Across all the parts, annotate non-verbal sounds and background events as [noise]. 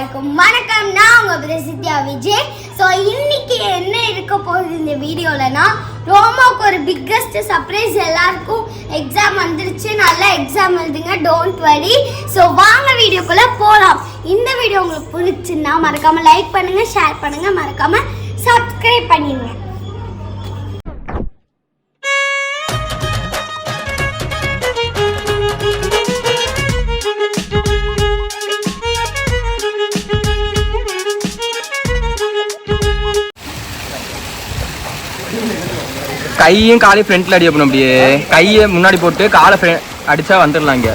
எல்லாருக்கும் வணக்கம். நான் உங்க பிரசித்தியா விஜய். ஸோ இன்னைக்கு என்ன இருக்க போகுது இந்த வீடியோலனா ரோமாவுக்கு ஒரு பிக்கஸ்ட் சர்ப்ரைஸ் எல்லாருக்கும் எக்ஸாம் வந்துருச்சு. நல்லா எக்ஸாம் எழுதுங்க டோன்ட் வரி ஸோ வாங்க வீடியோக்குள்ள போகலாம் இந்த வீடியோ உங்களுக்கு பிடிச்சிருந்தா மறக்காம லைக் பண்ணுங்க ஷேர் பண்ணுங்க. மறக்காம சப்ஸ்கிரைப் பண்ணிடுங்க கையும் காலையும் ஃப்ரண்ட்ல அடி வைக்கணும் அப்படியே. கையை முன்னாடி போட்டு காலை அடிச்சா வந்துடலாம் இங்க.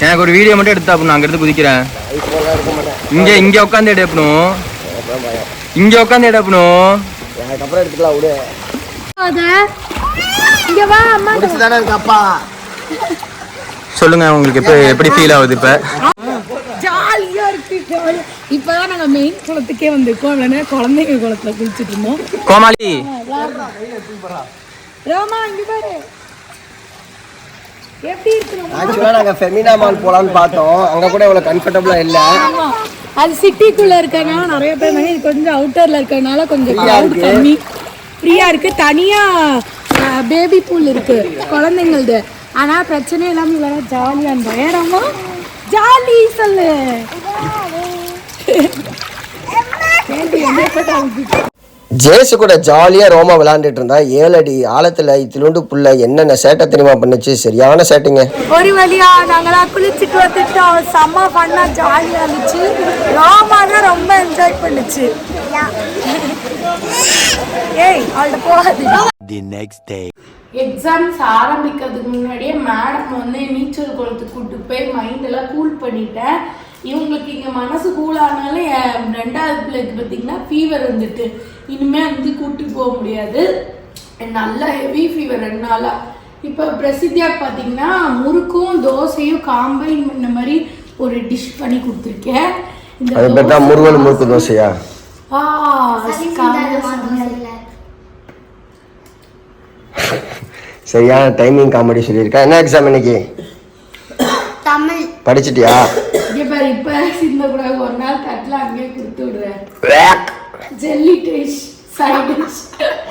எனக்கு ஒரு வீடியோ மட்டும் எடுத்தா அப்ப நான் அங்கிருந்து குதிக்கிறேன். இங்க இங்க உட்காந்து எடுப்பணும் இங்க உட்காந்து எடுப்பணும் அதுக்கப்புறம் எடுத்துக்கலாம் விடு இங்க வா அம்மா. முடிச்சு தானே இருக்கு அப்பா? சொல்லுங்க உங்களுக்கு இப்ப எப்படி ஃபீல் ஆகுது இப்ப? ஜாலியா இருக்கு ஜாலியா இப்பதான் நாங்க மெயின் குளத்துக்கே வந்திருக்கோம். இல்லைன்னா குழந்தைங்க குளத்துல குளிச்சிட்டு இருந்தோம். கோமாளி. ரோமா இங்க பாரு. எப்படி? ஆக்சுவலாக நாங்கள் ஃபெமினா மால் போகலான்னு பார்த்தோம். அங்கே கூட இவ்வளோ கம்ஃபர்டபுளாக இல்லை. அது சிட்டிக்குள்ள இருக்கறனால நிறைய பேர் வந்து இது கொஞ்சம் அவுட்டர்ல இருக்கறனால கொஞ்சம் இருக்கு. கம்மி. ஃப்ரீயா இருக்கு. தனியா பேபி பூல் இருக்கு குழந்தைங்களது. ஆனா பிரச்சனை இல்லாம இவ்வளவு ஜாலியா இருந்தோம். ஏறாமா ஜாலி சொல்லு. ஜேசு கூட ஜாலியாக ரோமா விளாண்டுட்டு இருந்தா ஏழு அடி ஆழத்தில் இத்திலுண்டு புள்ள என்னென்ன சேட்டை தெரியுமா பண்ணுச்சு? சரியான சேட்டைங்க. ஒரு வழியா நாங்களா குளிச்சுட்டு வந்துட்டோம் செம்ம பண்ணா ஜாலியா இருந்துச்சு. ராமா தான் ரொம்ப என்ஜாய் பண்ணுச்சு. ஏய் அவள்கிட்ட போகாது. The next day. எக்ஸாம்ஸ் ஆரம்பிக்கிறதுக்கு முன்னாடியே மேடம் வந்து நீச்சல் குளத்துக்கு கூட்டு போய் மைண்ட் எல்லாம் கூல் பண்ணிட்டேன். இவங்களுக்கு இங்கே மனசு கூல் ஆனாலும் என் ரெண்டாவது பிள்ளைக்கு பார்த்தீங்கன்னா ஃபீவர் வந்துட்டு இனிமே வந்து கூட்டி போக முடியாது. நல்ல ஹெவி ஃபீவர் ரெண்டு நாளா. இப்போ பிரசித்தியாக்கு பார்த்தீங்கன்னா முறுக்கும் தோசையும் காம்பைன் பண்ண மாதிரி ஒரு டிஷ் பண்ணி கொடுத்துருக்கேன். அது பேர் தான் முருகல் முறுக்கு தோசையா? ஆ, சரியான டைமிங் காமெடி சொல்லியிருக்கேன் என்ன எக்ஸாம் இன்னைக்கு? தமிழ். படிச்சிட்டியா? பாரு இப்ப சிந்த கூட ஒரு நாள் தட்டுல அங்கேயே கொடுத்து விடுறேன் ஜெல்லி டிஷ்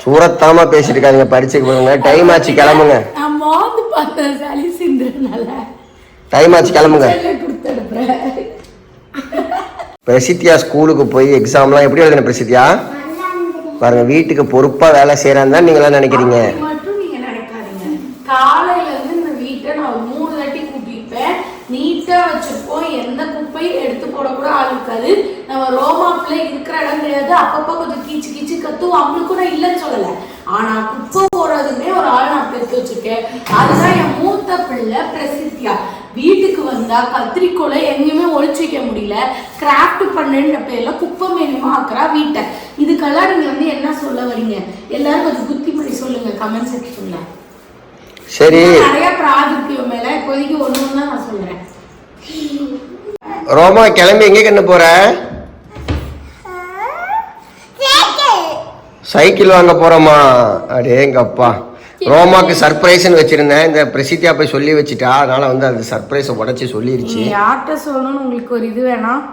சூரத்தாம பேசிட்டு இருக்காங்க படிச்சுக்கு போங்க. டைம் ஆச்சு கிளம்புங்க. நான் மோந்து பார்த்தேன் சளி சிந்துறதுனால. டைம் ஆச்சு கிளம்புங்க. பிரசித்தியா ஸ்கூலுக்கு போய் எக்ஸாம்லாம் எப்படி எழுதின பிரசித்தியா? பாருங்க வீட்டுக்கு பொறுப்பா வேலை செய்யறான்னு தான் நீங்களாம் நினைக்கிறீங்க அப்படி மட்டும் நீங்க நினைக்காதீங்க காலையில இருந்து இந்த வீட்டை நான் ஒரு மூணு தட்டி நீட்டாக வச்சுருப்போம் எந்த குப்பையும் எடுத்து போடக்கூட ஆள் இருக்காது. நம்ம ரோமாப்பில் இருக்கிற இடம் கிடையாது. அப்பப்போ கொஞ்சம் கீச்சு கீச்சு கத்துவோம் அவங்களுக்கும் நான் இல்லைன்னு சொல்லலை. ஆனால் குப்பை போடுறதுமே ஒரு ஆள் நான் பெற்று வச்சுருக்கேன். அதுதான் என் மூத்த பிள்ளை பிரசித்தியா. வீட்டுக்கு வந்தா கத்திரிக்கோலை எங்கேயுமே ஒழிச்சு வைக்க முடியல. கிராஃப்ட் பண்ணுன்ற பேர்ல குப்பை மேனியமா ஆக்குறா வீட்டை. இதுக்கெல்லாம் நீங்க வந்து என்ன சொல்ல வரீங்க? எல்லாரும் கொஞ்சம் புத்திமதி சொல்லுங்க. கமெண்ட் செக்ஷன்ல சரி. ரோமா கிளம்பி எங்க கண்ணு போற? சைக்கிள் வாங்க போறோமா? அடேங்கப்பா. ரோமாக்கு சர்ப்ரைஸ்னு வச்சிருந்தேன். இந்த பிரசித்தியா போய் சொல்லி வச்சுட்டா அதனால வந்து அது சர்ப்ரைஸை உடச்சி சொல்லிருச்சு. யார்கிட்ட சொல்லணும்னு உங்களுக்கு ஒரு இது வேணாம்.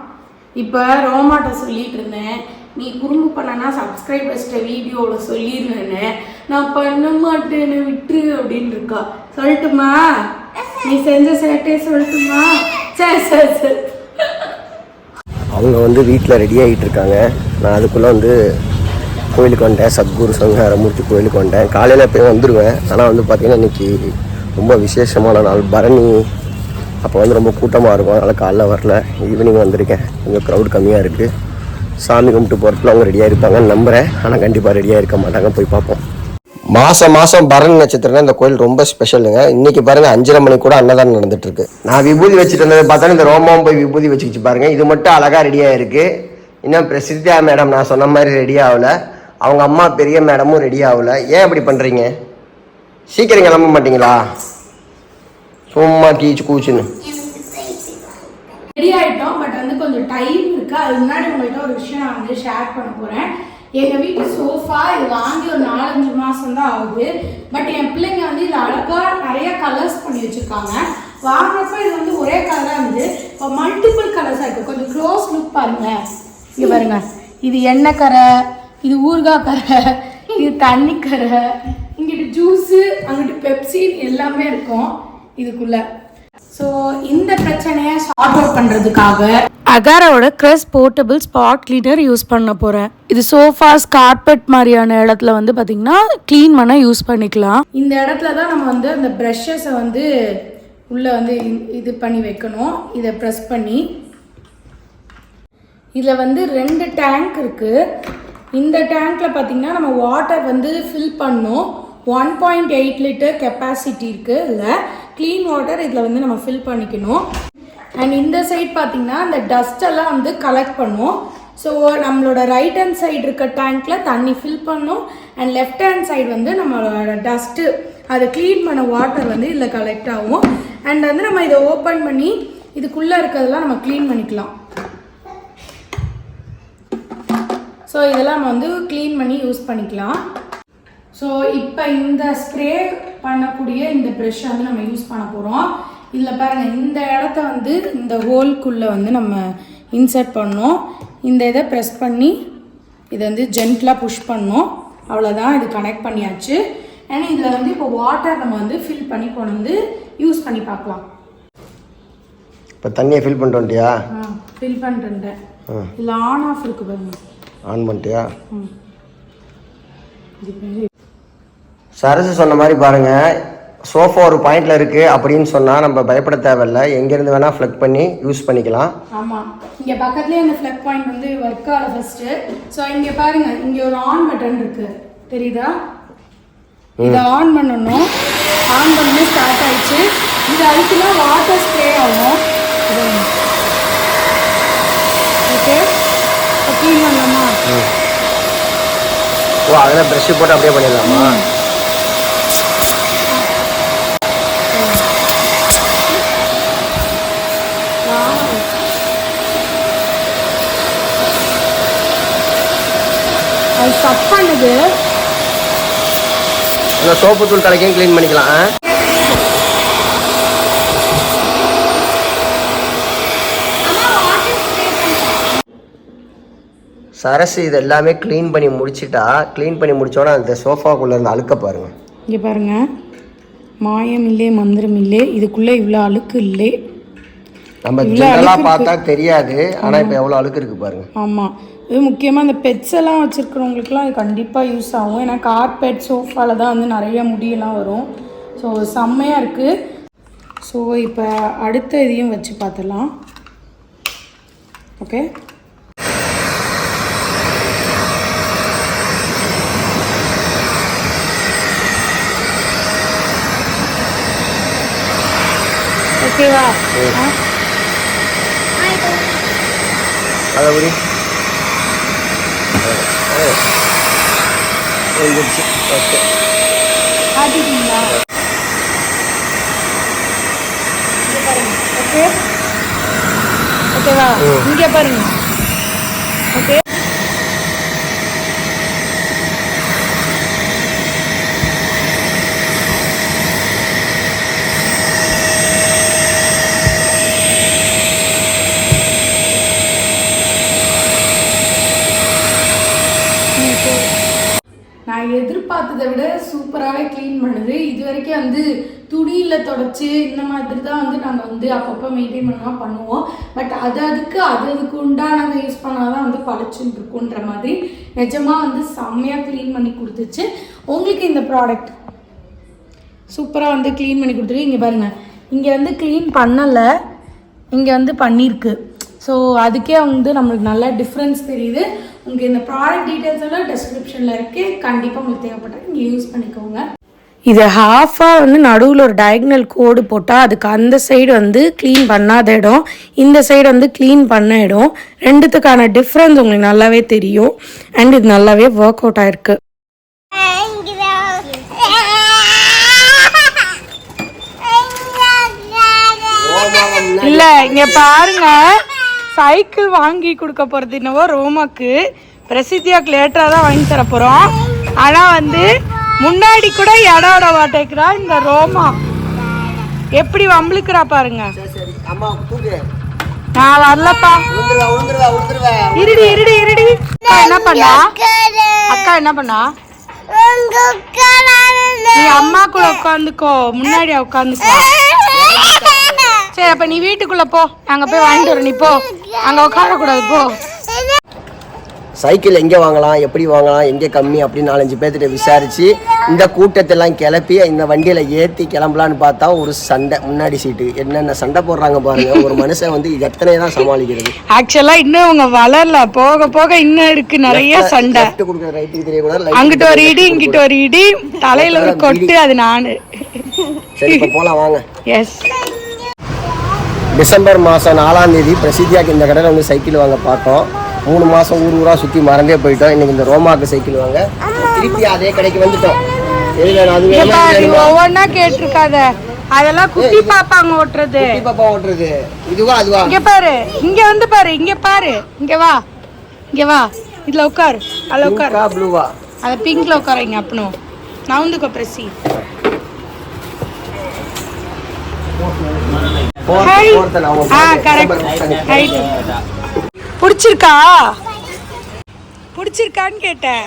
இப்போ ரோமாட்ட சொல்லிட்டு இருந்தேன். நீ குறும்பு பண்ணனா சப்ஸ்கிரைபர்ஸ்ட்ட வீடியோவில் சொல்லிடுவேன்னு நான் பண்ண மாட்டேன்னு விட்டுரு அப்படின்னு இருக்கா. சொல்லட்டுமா? நீ செஞ்ச சேட்டையே சொல்லட்டுமா? சரி சரி சரி அவங்க வந்து வீட்டில் ரெடி ஆகிட்டு இருக்காங்க. நான் அதுக்குள்ளே வந்து கோயிலுக்கு வந்தேன் சத்குரு சங்காரமூர்த்தி கோயிலுக்கு வந்தேன் காலையில் எப்பயும் வந்துடுவேன் ஆனால் வந்து பார்த்திங்கன்னா இன்றைக்கி ரொம்ப விசேஷமான நாள். பரணி. அப்போ வந்து ரொம்ப கூட்டமாக இருக்கும். அதனால் காலைல வரல. ஈவினிங் வந்திருக்கேன். கொஞ்சம் க்ரௌட் கம்மியாக இருக்குது சாமி கும்பிட்டு போகிறதுல அவங்க ரெடியாக இருப்பாங்கன்னு நம்புகிறேன் ஆனால் கண்டிப்பாக ரெடியாக இருக்க மாட்டாங்க. போய் பார்ப்போம். மாதம் மாதம் பரணி நட்சத்திரம் இந்த கோயில் ரொம்ப ஸ்பெஷலுங்க இன்னைக்கு பாருங்க அஞ்சரை மணி கூட அன்னதானம் நடந்துட்டு இருக்கு நான் விபூதி வச்சுட்டு இருந்தது பார்த்தா இந்த ரோமம் போய் விபூதி வச்சுக்கிச்சு பாருங்க. இது மட்டும் அழகா ரெடியாக இருக்கு. இன்னும் பிரசித்தியா மேடம் நான் சொன்ன மாதிரி ரெடி ஆகலை. அவங்க அம்மா பெரிய மேடமும் ரெடி ஆகல. ஏன் இப்படி பண்ணுறீங்க சீக்கிரம் கிளம்ப மாட்டீங்களா? சும்மா கீச்சு கூச்சுன்னு. ரெடி ஆகிட்டோம் பட் வந்து கொஞ்சம் டைம் இருக்கு. அது முன்னாடி உங்கள்கிட்ட ஒரு விஷயம் நான் வந்து ஷேர் பண்ண போகிறேன் எங்கள் வீட்டு சோஃபா இது வாங்கி ஒரு நாலஞ்சு மாதம் தான் ஆகுது. பட் என் பிள்ளைங்க வந்து இது அழகாக நிறைய கலர்ஸ் பண்ணி வச்சுருக்காங்க. வச்சிருக்காங்க வாங்குறப்ப இது வந்து ஒரே கலராக இருந்து இப்போ மல்டிபிள் கலர்ஸாக இருக்குது கொஞ்சம் க்ளோஸ் லுக் பாருங்க. இங்கே பாருங்க. இது எண்ணெய் கரை இது ஊறுகாய் கரை இது தண்ணி கரை. இங்கிட்டு ஜூஸு அங்கிட்டு பெப்சின் எல்லாமே இருக்கும். இதுக்குள்ளே. ஸோ இந்த பிரச்சனையை சார்ட் அவுட் பண்ணுறதுக்காக அகாராவோட க்ரெஸ் போர்ட்டபிள் ஸ்பாட் கிளீனர் யூஸ் பண்ண போகிறேன் இது சோஃபாஸ் கார்பெட் மாதிரியான இடத்துல வந்து பார்த்தீங்கன்னா க்ளீன் பண்ண யூஸ் பண்ணிக்கலாம். இந்த இடத்துல தான் நம்ம வந்து அந்த ப்ரஷஸை வந்து உள்ளே வந்து இது பண்ணி வைக்கணும். இதை ப்ரெஸ் பண்ணி. இதில் வந்து ரெண்டு டேங்க் இருக்குது இந்த டேங்க்கில் பார்த்தீங்கன்னா நம்ம வாட்டர் வந்து ஃபில் பண்ணோம். One point eight litre capacity இருக்குது இதில். க்ளீன் வாட்டர் இதில் வந்து நம்ம ஃபில் பண்ணிக்கணும். அண்ட் இந்த சைட் பார்த்திங்கன்னா அந்த டஸ்ட்டெல்லாம் வந்து கலெக்ட் பண்ணுவோம். ஸோ நம்மளோட ரைட் ஹேண்ட் சைடு இருக்க டேங்க்கில் தண்ணி ஃபில் பண்ணும். அண்ட் லெஃப்ட் ஹேண்ட் சைடு வந்து நம்மளோட டஸ்ட்டு அதை க்ளீன் பண்ண வாட்டர் வந்து இதில் கலெக்ட் ஆகும். அண்ட் வந்து நம்ம இதை ஓப்பன் பண்ணி இதுக்குள்ளே இருக்கிறதெல்லாம் நம்ம க்ளீன் பண்ணிக்கலாம். ஸோ இதெல்லாம் நம்ம வந்து க்ளீன் பண்ணி யூஸ் பண்ணிக்கலாம். ஸோ இப்போ இந்த ஸ்ப்ரே பண்ணக்கூடிய இந்த ப்ரெஷ்ஷை வந்து நம்ம யூஸ் பண்ண போகிறோம் இதில் பாருங்கள் இந்த இடத்த வந்து இந்த ஹோல்குள்ளே வந்து நம்ம இன்சர்ட் பண்ணோம். இந்த இதை ப்ரெஸ் பண்ணி இதை வந்து ஜென்டலாக புஷ் பண்ணோம். அவ்வளோதான் இது கனெக்ட் பண்ணியாச்சு. அண்ட் இதில் வந்து இப்போ வாட்டர் நம்ம வந்து ஃபில் பண்ணி கொண்டு வந்து யூஸ் பண்ணி பார்க்கலாம். இப்போ தண்ணியை ஃபில் பண்ணிட்டு வந்துட்டியா? ஆ ஃபில் பண்ணிட்டேன். இதில் ஆன் ஆஃப் இருக்கு பாருங்க. ஆன் பண்ணிட்டியா? ம். சரசு சொன்ன மாதிரி பாருங்க சோஃபா ஒரு பாயிண்ட்ல இருக்கு அப்படின்னு சொன்னா நம்ம பயப்பட தேவையில்ல. எங்கேருந்து வேணா ஃப்ளக் பண்ணி யூஸ் பண்ணிக்கலாம். ஆமாம் இங்கே பக்கத்துலேயே அந்த ஃப்ளக் பாயிண்ட் வந்து ஒர்க் ஆகல ஃபர்ஸ்ட்டு ஸோ இங்கே பாருங்க இங்கே ஒரு ஆன் பட்டன் இருக்கு. தெரியுதா? இதை ஆன் பண்ணணும். ஆன் பண்ணி ஸ்டார்ட் ஆயிடுச்சு. இது அழுத்தினா வாட்டர் ஸ்ப்ரே ஆகும். ஓகே க்ளீன் பண்ணலாமா? ஓ அதில் ப்ரெஷ் போட்டு அப்படியே பண்ணிடலாமா அது ஸ்டப் பண்ணுது இந்த சோப்பு தூள் கலக்கையும் க்ளீன் பண்ணிக்கலாம்? சரசு இது எல்லாமே க்ளீன் பண்ணி முடிச்சிட்டா க்ளீன் பண்ணி முடிச்சோன்னா அந்த சோஃபாக்குள்ளே இருந்த அழுக்க பாருங்க. இங்கே பாருங்க. மாயம் இல்லை மந்திரம் இல்லை இதுக்குள்ளே இவ்வளோ அழுக்கு இல்லை. நம்ம ஜெனரலாக பார்த்தா தெரியாது ஆனால் இப்போ எவ்வளோ அழுக்கு இருக்கு பாருங்க. ஆமாம் இது முக்கியமாக இந்த பெட்ஸ் எல்லாம் வச்சுருக்கிறவங்களுக்குலாம் இது கண்டிப்பாக யூஸ் ஆகும். ஏன்னா கார்பெட் சோஃபாவில் தான் வந்து நிறைய முடியெல்லாம் வரும். ஸோ செம்மையாக இருக்குது ஸோ இப்போ அடுத்த இதையும் வச்சு பார்த்துடலாம். ஓகே ஓகேவா அதை ஓகே ஆட்டிட்டீங்களா ஓகே ஓகேவா இங்க பாருங்க. ஓகே நான் பார்த்ததை விட சூப்பராகவே க்ளீன் பண்ணுது. இது வரைக்கும் வந்து துணியில் தொடச்சி இந்த மாதிரி தான் வந்து நாங்கள் வந்து அப்பப்போ மெயின்டைன் பண்ணால் பண்ணுவோம். பட் அது அதுக்கு அது அதுக்கு உண்டானதை யூஸ் பண்ணால் தான் வந்து பளிச்சுன்னு இருக்குன்ற மாதிரி நிஜமாக வந்து செம்மையாக க்ளீன் பண்ணி கொடுத்துச்சு. உங்களுக்கு இந்த ப்ராடக்ட் சூப்பராக வந்து க்ளீன் பண்ணி கொடுத்துருக்கு. இங்கே பாருங்கள் இங்கே வந்து க்ளீன் பண்ணலை. இங்கே வந்து பண்ணியிருக்கு. ஸோ அதுக்கே வந்து நம்மளுக்கு நல்ல டிஃப்ரென்ஸ் தெரியுது. உங்களுக்கு இந்த ப்ராடக்ட் டீட்டெயில்ஸ் எல்லாம் டெஸ்கிரிப்ஷனில் இருக்குது கண்டிப்பாக உங்களுக்கு தேவைப்பட்டால் நீங்கள் யூஸ் பண்ணிக்கோங்க. இது ஹாஃபாக வந்து நடுவில் ஒரு டயக்னல் கோடு போட்டால் அதுக்கு அந்த சைடு வந்து க்ளீன் பண்ணாத இடம் இந்த சைடு வந்து க்ளீன் பண்ண இடம். ரெண்டுத்துக்கான டிஃப்ரென்ஸ் உங்களுக்கு நல்லாவே தெரியும். அண்ட் இது நல்லாவே ஒர்க் அவுட் ஆயிருக்கு. இல்ல இங்க பாருங்க. சைக்கிள் வாங்கி கொடுக்க போறது என்னவோ ரோமாக்கு. பிரசித்தியாக்கு லேட்டரா தான் வாங்கி தர போறோம். ஆனா வந்து முன்னாடி கூட இடம் மாட்டேங்கிறா இந்த ரோமா. எப்படி வம்பிழுக்கிறா பாருங்க. சரி சரி. அம்மா தூக்கு. நான் வரலப்பா. இருடி இருடி இருடி. அக்கா என்ன பண்ணா? அக்கா என்ன பண்ணா? நீ அம்மாக்குள்ள உட்காந்துக்கோ. முன்னாடி உட்காந்துக்கோ. [laughs] சரி அப்ப நீ வீட்டுக்குள்ள போ. அங்க போய் வாங்கிட்டு வர நீ போ. அங்க உட்கார கூடாது போ. சைக்கிள் எங்கே வாங்கலாம் எப்படி வாங்கலாம் எங்கே கம்மி அப்படின்னு நாலஞ்சு பேர்த்திட்ட விசாரிச்சு இந்த கூட்டத்தெல்லாம் கிளப்பி இந்த வண்டியில் ஏற்றி கிளம்பலான்னு பார்த்தா ஒரு சண்டை முன்னாடி சீட்டு என்னென்ன சண்டை போடுறாங்க பாருங்க ஒரு மனுஷன் வந்து எத்தனை தான் சமாளிக்கிறது. ஆக்சுவலா இன்னும் அவங்க வளரல போக போக இன்னும் இருக்கு நிறைய சண்டை. ரைட்டுக்கு தெரியக்கூடாது அங்கிட்டு ஒரு இடி இங்கிட்டு ஒரு இடி தலையில ஒரு கொட்டு அது நானு. சரி போகலாம் வாங்க. எஸ் டிசம்பர் மாதம் நாலாம் தேதி பிரசித்தியாக்கு இந்த கடையில் வந்து சைக்கிள் வாங்க பார்த்தோம். மூணு மாதம் ஊர் ஊராக சுற்றி மறந்தே போயிட்டோம். இன்னைக்கு இந்த ரோமாக்கு சைக்கிள் வாங்க. திருப்பி அதே கடைக்கு வந்துட்டோம். எது வேணும் அது வேணுமா? ஒவ்வொன்னா கேட்டிருக்காத. அதெல்லாம் குட்டி பாப்பாங்க ஓட்டுறது. குட்டி பாப்பா ஓட்டுறது. இதுவா அதுவா? இங்க பாரு. இங்க வந்து பாரு. இங்க பாரு. இங்க வா. இங்க வா. இதுல உட்காரு. அதுல உட்காரு. ப்ளூவா அத பிங்க்ல உட்காருங்க அப்பனும் நவுந்துக்கோ பிரசி. ரைட் பிடிச்சிருக்கா? பிடிச்சிருக்கான்னு கேட்டேன்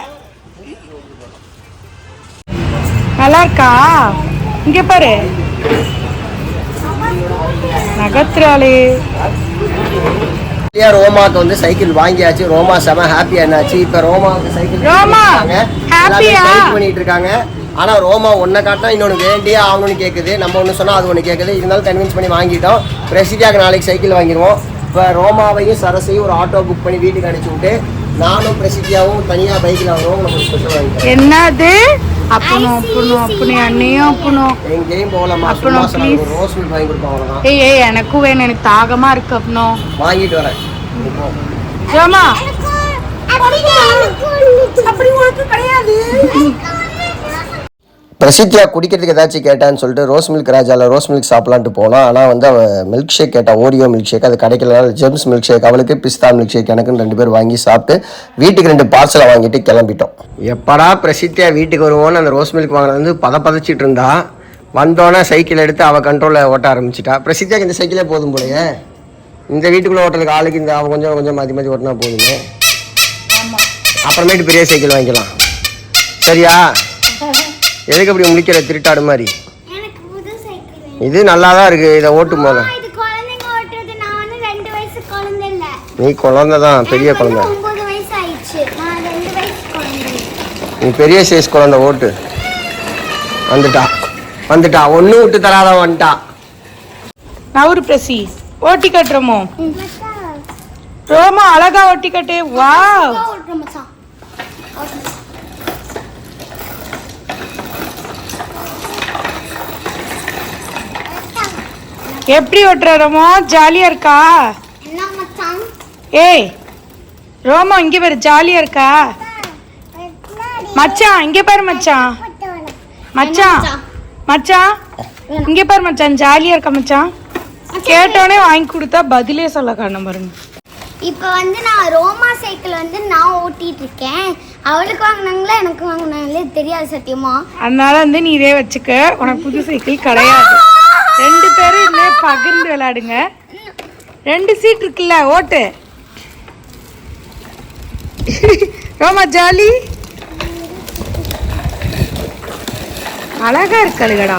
நல்லா இருக்கா இங்க பாரு. நகத்துறாளே ரோமாக்கு வந்து சைக்கிள் வாங்கியாச்சு. ரோமா செம ஹாப்பியா என்னாச்சு இப்ப ரோமாவுக்கு சைக்கிள் ரோமா, ஆ? பண்ணிட்டு இருக்காங்க ஆனா ரோமா ஒன்ன காட்டினா இன்னொன்னு வேண்டியே ஆகணும்னு கேக்குது. நம்ம ஒண்ணு சொன்னா அது ஒண்ணு கேக்குது. இருந்தாலும் கன்வின்ஸ் பண்ணி வாங்கிட்டோம். பிரசித்தியாக்கு நாளைக்கு சைக்கிள் வாங்கிடுவோம். இப்ப ரோமாவையும் சரசையும் ஒரு ஆட்டோ புக் பண்ணி வீட்டுக்கு அனுப்பிச்சு விட்டு நானும் பிரசித்தியாவும் தனியா பைக்ல வருவோம். நம்ம ஸ்பெஷல் வாங்கிட்டோம் என்னது? அப்பனும் அப்பனும் அப்பனு அண்ணையும் அப்பனும் எங்கேயும் போகலாமா please. ஒரு ரோஸ் மில்க் வாங்கி அவ்வளவுதான். ஏய் ஏய் எனக்கும் வேணும். எனக்கு தாகமா இருக்கு அப்பனும் வாங்கிட்டு வரேன். இப்போ ரோமா அப்படி உனக்கு கிடையாது பிரசித்தியா குடிக்கிறதுக்கு ஏதாச்சும் கேட்டான்னு சொல்லிட்டு ரோஸ் மில்க் ராஜாவில் ரோஸ் மில்க் சாப்பிடலான்ட்டு போனோம் ஆனால் வந்து அவள் மில்க் ஷேக் கேட்டா ஓரியோ மில்க் ஷேக் அது கிடைக்கலனால ஜெம்ஸ் மில்க் ஷேக் அவளுக்கு பிஸ்தா மில்க் ஷேக் எனக்குன்னு ரெண்டு பேர் வாங்கி சாப்பிட்டு வீட்டுக்கு ரெண்டு பார்சலை வாங்கிட்டு கிளம்பிட்டோம். எப்படா பிரசித்தியா வீட்டுக்கு வருவோன்னு அந்த ரோஸ் மில்க் வாங்கினது வந்து பத பதச்சிட்டு இருந்தா வந்தோன்னே சைக்கிள் எடுத்து அவள் கண்ட்ரோலில் ஓட்ட ஆரம்பிச்சிட்டா. பிரசித்தியாக்கு இந்த சைக்கிளே போதும் போலயே. இந்த வீட்டுக்குள்ளே ஓட்டுறதுக்கு ஆளுக்கு இந்த அவன் கொஞ்சம் கொஞ்சம் மாற்றி மாற்றி ஓட்டினா போதுமே. அப்புறமேட்டு பெரிய சைக்கிள் வாங்கிக்கலாம். சரியா? எதுக்கு அப்படி முழிக்கிற திருட்டாடு மாதிரி? எனக்கு புது சைக்கிள் வேணும். இது நல்லா தான் இருக்கு இதை ஓட்டும் போல அம்மா, இது குழந்தைங்க ஓட்டுறது. நான் வந்து ரெண்டு வயசு குழந்தை இல்ல. நீ குழந்தை தான் பெரிய குழந்தை. ஒன்பது வயசு ஆயிடுச்சு. நான் ரெண்டு வயசு குழந்தை. நீ பெரிய சைஸ் குழந்தை ஓட்டு. வந்துட்டா. வந்துட்டா. ஒன்று விட்டு தராத வந்துட்டா. நவுறு பிரசி. ஓட்டி கட்டுறோமோ? ரோமா அழகா ஓட்டி கட்டு. வாவ் ஓட்டுற மச்சான் எப்படி ஓட்டுற ரோமோ? ஜாலியா இருக்கா? ஏய் ரோமா இங்க பாரு ஜாலியா இருக்கா? மச்சான் இங்க பாரு மச்சான். மச்சான் மச்சான் இங்க பாரு மச்சான் ஜாலியா இருக்கா மச்சான் கேட்டோனே வாங்கி கொடுத்தா பதிலே சொல்ல காரணம் பாருங்க. இப்போ வந்து நான் ரோமா சைக்கிள் வந்து நான் ஓட்டிட்டு இருக்கேன். அவளுக்கு வாங்கினாங்களா எனக்கு வாங்கினாங்களே தெரியாது சத்தியமா. அதனால வந்து நீ இதே வச்சுக்க. உனக்கு புது சைக்கிள் கிடையாது. ரெண்டு பேரும் பகிர்ந்து விளையாடுங்க. ரெண்டு சீட் இருக்குல்ல ஓட்டு. ரோமா ஜாலி. அழகா இருக்கழுகடா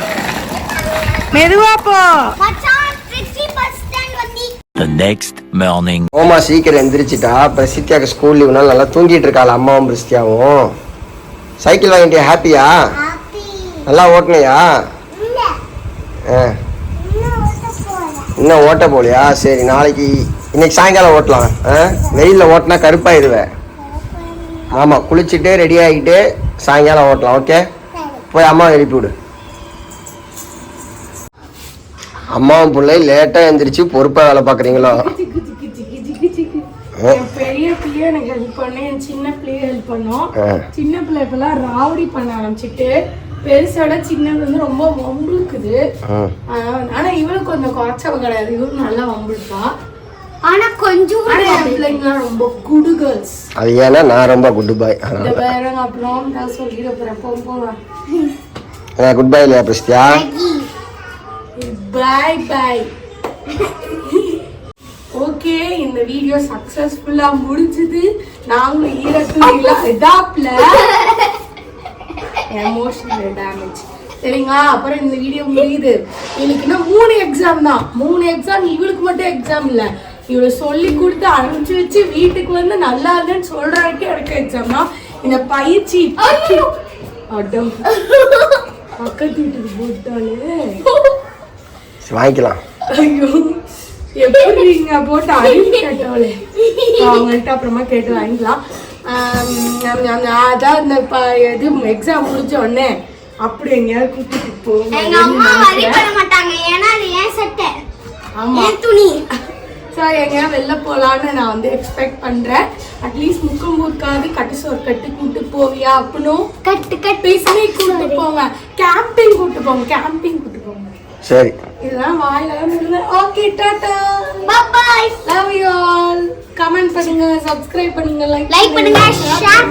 மெதுவா போ. மச்சான் திருச்சி பஸ் ஸ்டாண்ட் வந்து The next morning. ஓமா சீக்கிரம் எந்திரிச்சிட்டா. பிரசித்தியாக்கு ஸ்கூல் லீவ்னால நல்லா தூங்கிட்டு இருக்காள் அம்மாவும் பிரசித்தியாவும் சைக்கிள் வாங்கிட்டியா ஹாப்பியா ஹாப்பி நல்லா ஓட்டுனையா? இல்ல. ஆ. இன்னும் ஓட்ட போலியா? சரி நாளைக்கு இன்னைக்கு சாயங்காலம் ஓட்டலாம். ஆ? வெயிலில் ஓட்டினா கருப்பாயிருவேன் ஆமாம் குளிச்சுட்டு ரெடி ஆகிட்டு சாயங்காலம் ஓட்டலாம் ஓகே போய் அம்மா எழுப்பி விடு. அம்மாவும் பிள்ளை லேட்டாக எழுந்திரிச்சு பொறுப்பாக வேலை பார்க்குறீங்களோ? பெரிய பிள்ளைய எனக்கு ஹெல்ப் பண்ணு என் சின்ன பிள்ளைய ஹெல்ப் பண்ணும். சின்ன பிள்ளை இப்பெல்லாம் ராவடி பண்ண ஆரம்பிச்சிட்டு பெருசோட சின்னது வந்து ரொம்ப வம்புக்குது ம் ஆனா இவளுக்கு கொஞ்சம் குறைச்சவ கிடையாது. இவளுக்கு நல்லா வம்புடுப்பா ஆனா கொஞ்சம் என் பிள்ளைங்கலாம் ரொம்ப குடு கேர்ள்ஸ் அது ஏன்னா நான் ரொம்ப குட் பாய் அதனால பேரங்க அப்புறம் நான் சொல்லிட போறேன். போங்க போங்க குட் பாய் இல்லையா பிரஸ்தியா? பை பை ஓகே இந்த வீடியோ சக்சஸ்ஃபுல்லா முடிஞ்சது. நாங்களும் ஈரத்துணியில இதாப்ல எமோஷனல் டேமேஜ் சரிங்களா? அப்புறம் இந்த வீடியோ முடியுது. இவளுக்கு இன்னும் மூணு எக்ஸாம் தான். மூணு எக்ஸாம் இவளுக்கு மட்டும் எக்ஸாம் இல்ல. இவளை சொல்லி கொடுத்து அனுப்பிச்சு வச்சு வீட்டுக்கு வந்து நல்லா இல்லைன்னு சொல்ற வரைக்கும் எனக்கு எக்ஸாம் தான். இந்த பயிற்சி. பக்கத்து வீட்டுக்கு போட்டாலே வாங்கிக்கலாம். ஐயோ. எப்படி நீங்க போட்டு அறிவு கேட்டவளே அவங்கள்ட்ட அப்புறமா கேட்டு வாங்கிக்கலாம். அதான் இந்த இது எக்ஸாம் முடிஞ்ச உடனே அப்படி எங்கேயாவது கூட்டிட்டு போங்க எங்க அம்மா வரி பண்ண மாட்டாங்க. ஏன்னா அது ஏன் சட்டை? ஆமா. துணி? ஸோ எங்கேயாவது வெளில போகலான்னு நான் வந்து எக்ஸ்பெக்ட் பண்றேன். அட்லீஸ்ட் முக்கம்பூருக்காவது கட்டு சோறு கட்டு கூட்டு போவியா அப்படின்னும் கட்டு கட்டு. பிக்னிக் கூட்டு போங்க கேம்பிங் கூட்டு போங்க கேம்பிங் கூட்டு சரி. இதெல்லாம் வாயில okay tata. Bye love you all comment பண்ணுங்க சப்ஸ்கிரைப் பண்ணுங்க லைக் லைக் பண்ணுங்க ஷேர்